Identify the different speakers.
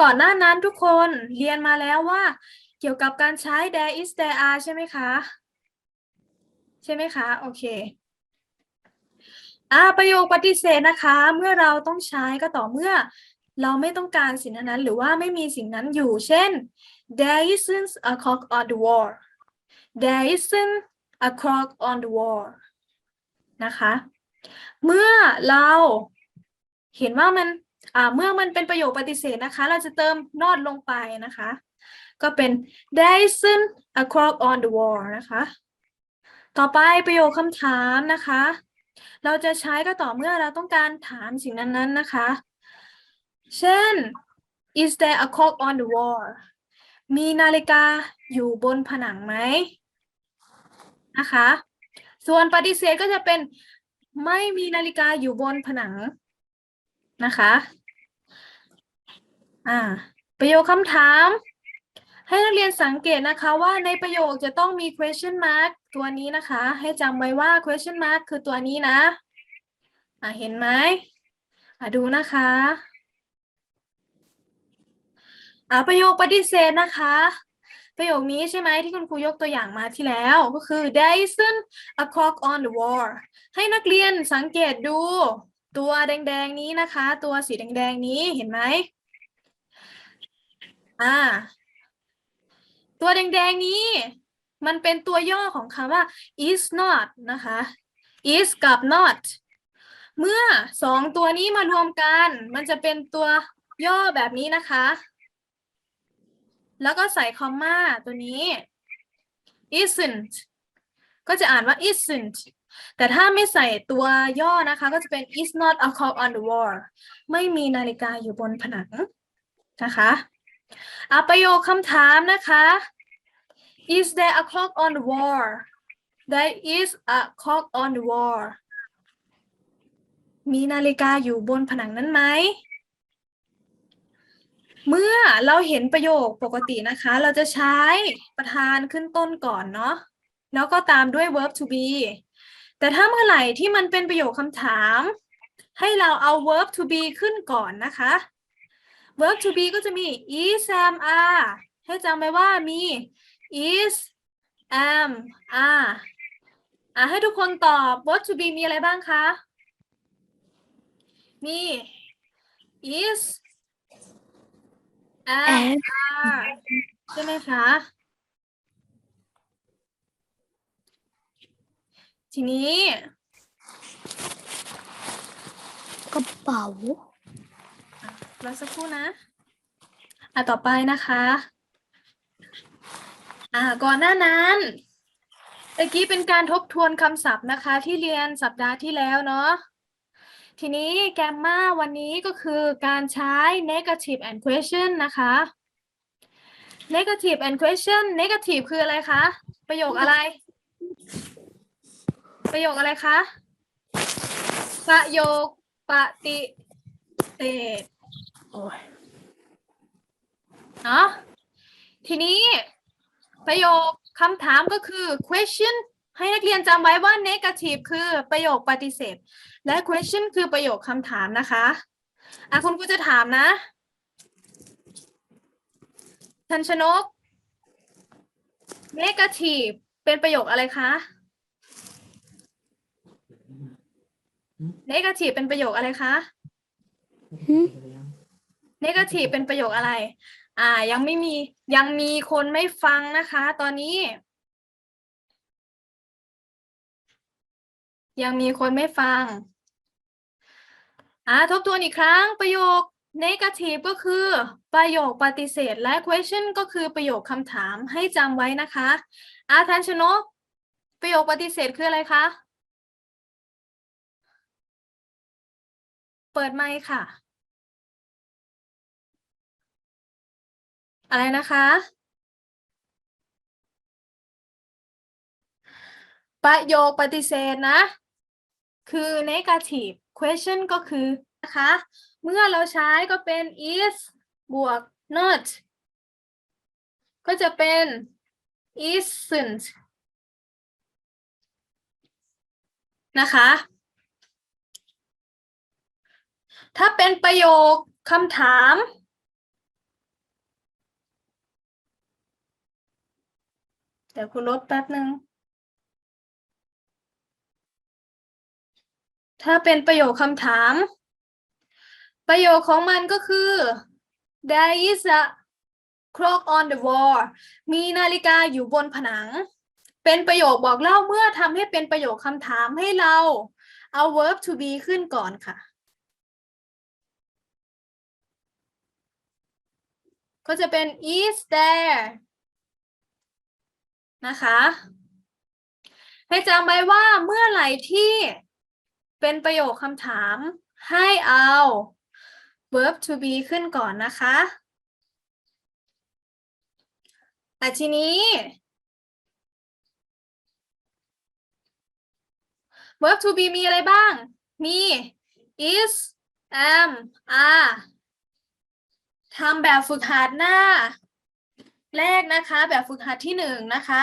Speaker 1: ก่อนหน้านั้นทุกคนเรียนมาแล้วว่า เกี่ยวกับการใช้ there is there are ใช่ไหมคะ ใช่ไหมคะ โอเคอ่าประโยคปฏิเสธนะคะ เมื่อเราต้องใช้ก็ต่อเมื่อเราไม่ต้องการสิ่งนั้นหรือว่าไม่มีสิ่งนั้นอยู่ เช่น there isn't a clock on the wall there isn't a clock on the wall นะคะ เมื่อเราเห็นว่ามัน อ่าเมื่อมันเป็นประโยคปฏิเสธนะคะ เราจะเติม not ลงไปนะคะ ก็เป็น there isn't a clock on the wall นะคะ ต่อไปประโยคคำถามนะคะ เราจะใช้ก็ต่อเมื่อเราต้องการถามสิ่งนั้นๆนะคะ เช่น is there a clock on the wall มีนาฬิกาอยู่บนผนังไหมนะคะ ส่วนปฏิเสธก็จะเป็นไม่มีนาฬิกาอยู่บนผนัง นะคะ อ่า ประโยคคำถาม ให้นักเรียนสังเกตนะคะว่าในประโยคจะต้องมี question mark ตัวนี้นะคะ ให้จำไว้ว่า question mark คือตัวนี้นะ อ่าเห็นไหมอ่าดูนะคะอ่าประโยคปฏิเสธนะคะ ประโยคนี้ใช่ไหมที่คุณครูยกตัวอย่างมาที่แล้วก็คือ there isn't a clock on the wall ให้นักเรียนสังเกตดู ตัวแดงๆนี้นะคะ ตัวสีแดงๆนี้เห็นไหมอ่า ตัวแดงๆนี้ มันเป็นตัวย่อของคำว่า is not นะคะ is กับ not เมื่อสองตัวนี้มารวมกัน มันจะเป็นตัวย่อแบบนี้นะคะ แล้วก็ใส่คอมมาตัวนี้ isn't ก็จะอ่านว่า isn't แต่ถ้าไม่ใส่ตัวย่อนะคะ ก็จะเป็น is not a clock on the wall ไม่มีนาฬิกาอยู่บนผนังนะคะอะประโยคคำถามนะคะ is there a clock on the wall there is a clock on the wall มีนาฬิกาอยู่บนผนังนั้นไหม เมื่อเราเห็นประโยคปกตินะคะ เราจะใช้ประธานขึ้นต้นก่อนเนาะแล้วก็ตามด้วย verb to be แต่ถ้าเมื่อไหร่ที่มันเป็นประโยคคำถาม ให้เราเอา verb to be ขึ้นก่อนนะคะ verb to be ก็จะมี is am are ให้จำไว้ว่ามี is am are อะให้ทุกคนตอบ verb to be มีอะไรบ้างคะ มี is am are ใช่ไหมคะ ทีนี้
Speaker 2: กระเป๋า
Speaker 1: รอสักครู่นะ อะต่อไปนะคะ อ่าก่อนหน้านั้นเมื่อกี้เป็นการทบทวนคำศัพท์นะคะ ที่เรียนสัปดาห์ที่แล้วเนาะ ทีนี้แกมมาวันนี้ก็คือการใช้ negative and question นะคะ negative and question negative คืออะไรคะ ประโยคอะไร ประโยคอะไรคะ ประโยคปฏิเสธ
Speaker 2: โอ้ย
Speaker 1: เนาะทีนี้ประโยคคำถามก็คือ question ให้นักเรียนจำไว้ว่า negative คือประโยคปฏิเสธ และ question คือประโยคคำถามนะคะอะคุณครูจะถามนะทันชนก negative เป็นประโยคอะไรคะ negative เป็นประโยคอะไรคะ negative เป็นประโยคอะไร อ่า ยังไม่มียังมีคนไม่ฟังนะคะ ตอนนี้ ยังมีคนไม่ฟัง อ่า ทบทวนอีกครั้งประโยค negative ก็คือประโยคปฏิเสธและ question ก็คือประโยคคำถามให้จำไว้นะคะ อาทันชนกประโยคปฏิเสธคืออะไรคะ เปิดไมค์ค่ะ อะไรนะคะ ประโยคปฏิเสธนะ คือ negative question ก็คือนะคะ เมื่อเราใช้ก็เป็น is บวก not ก็จะเป็น isn't นะคะ ถ้าเป็นประโยคคำถาม เดี๋ยวคุณลบแป๊บหนึ่งถ้าเป็นประโยคคำถาม ประโยคของมันก็คือ there is a clock on the wall มีนาฬิกาอยู่บนผนัง เป็นประโยคบอกเล่าเมื่อทำให้เป็นประโยคคำถามให้เราเอา verb to be ขึ้นก่อนค่ะ ก็จะเป็น is there นะคะ ให้จำไว้ว่าเมื่อไหร่ที่เป็นประโยคคำถามให้เอา verb to be ขึ้นก่อนนะคะอะทีนี้ verb to be มีอะไรบ้าง มี is am are ทำแบบฝึกหัดหน้า แรกนะคะ แบบฝึกหัดที่หนึ่งนะคะ